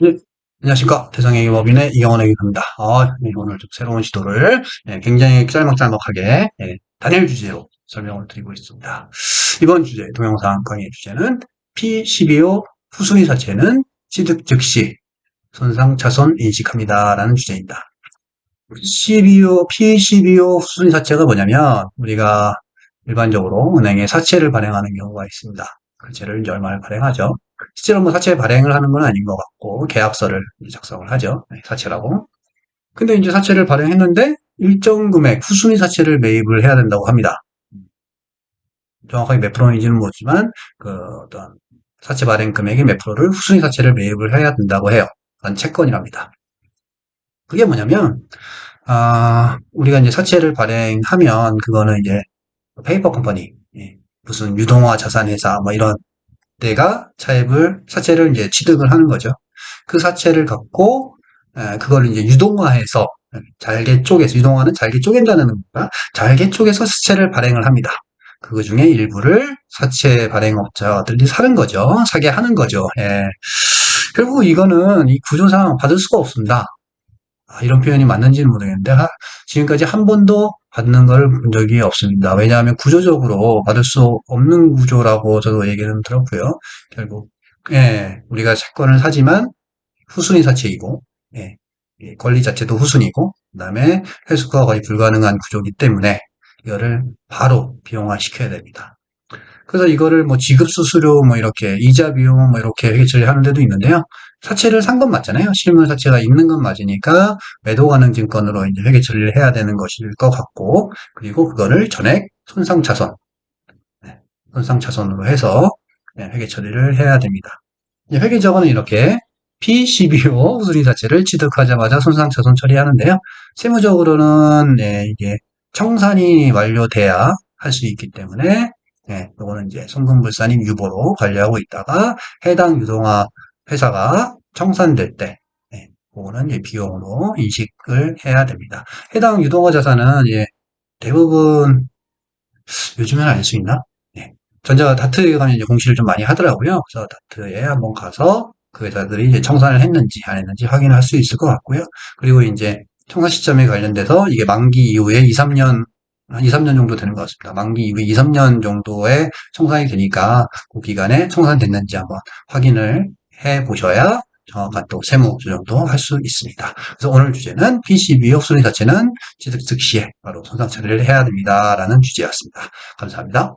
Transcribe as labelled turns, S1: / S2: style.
S1: 네, 안녕하십니까. 대성의 법인의 이경원 회계입니다. 아, 네, 오늘 좀 새로운 시도를 네, 굉장히 짤막짤막하게 네, 단일 주제로 설명을 드리고 있습니다. 이번 주제, 동영상 강의 주제는 P12호 후순위 사채는 취득 즉시 손상 차손 인식합니다. 라는 주제입니다. P12호, P12호 후순위 사채가 뭐냐면 우리가 일반적으로 은행에 사채를 발행하는 경우가 있습니다. 사채를 이제 얼마를 발행하죠. 실제로 뭐 사채 발행을 하는 건 아닌 것 같고 계약서를 작성을 하죠. 네, 사채라고. 근데 이제 사채를 발행했는데 일정 금액 후순위 사채를 매입을 해야 된다고 합니다. 정확하게 몇 프로인지는 모르지만 그 어떤 사채 발행 금액의 몇 프로를 후순위 사채를 매입을 해야 된다고 해요. 그건 채권이랍니다. 그게 뭐냐면 아, 우리가 이제 사채를 발행하면 그거는 이제 페이퍼 컴퍼니, 예, 무슨 유동화 자산 회사 뭐 이런 내가 차입을 사채를 이제 취득을 하는 거죠. 그 사채를 갖고 그걸 이제 유동화해서 잘게 쪼개서 유동화는 잘게 쪼갠다는 겁니다. 잘게 쪼개서 사채를 발행을 합니다. 그 중에 일부를 사채 발행업자들이 사는 거죠. 사게 하는 거죠. 예. 결국 이거는 이 구조상 받을 수가 없습니다. 아, 이런 표현이 맞는지는 모르겠는데 지금까지 한 번도 받는 걸 본 적이 없습니다. 왜냐하면 구조적으로 받을 수 없는 구조라고 저도 얘기는 들었고요. 결국 예, 우리가 채권을 사지만 후순위 사채이고 예, 권리 자체도 후순위고 그다음에 회수가 거의 불가능한 구조이기 때문에 이거를 바로 비용화 시켜야 됩니다. 그래서 이거를 뭐 지급 수수료 뭐 이렇게 이자 비용 뭐 이렇게 회계 처리 하는 데도 있는데요. 사채를 산 건 맞잖아요. 실물 사채가 있는 건 맞으니까 매도 가능 증권으로 이제 회계 처리를 해야 되는 것일 것 같고 그리고 그거를 전액 손상 차손 네, 손상 차손으로 해서 네, 회계 처리를 해야 됩니다. 회계적으로는 이렇게 P12호 후순위 사채를 취득하자마자 손상 차손 처리하는데요. 세무적으로는 네, 이게 청산이 완료돼야 할 수 있기 때문에 네, 요거는 이제 송금불산임 유보로 관리하고 있다가 해당 유동화 회사가 청산될 때, 네, 그거는 이제 비용으로 인식을 해야 됩니다. 해당 유동화 자산은 이제 대부분 요즘에는 알 수 있나? 네. 전자가 다트에 가면 이제 공시를 좀 많이 하더라고요. 그래서 다트에 한번 가서 그 회사들이 이제 청산을 했는지 안 했는지 확인할 수 있을 것 같고요. 그리고 이제 청산 시점에 관련돼서 이게 만기 이후에 2, 3년 한 2, 3년 정도 되는 것 같습니다. 만기 이후에 2, 3년 정도의 청산이 되니까 그 기간에 청산됐는지 한번 확인을 해 보셔야 정확한 또 세무 조정도 할 수 있습니다. 그래서 오늘 주제는 PCB 옥순위 자체는 취득 즉시에 바로 손상 처리를 해야 됩니다. 라는 주제였습니다. 감사합니다.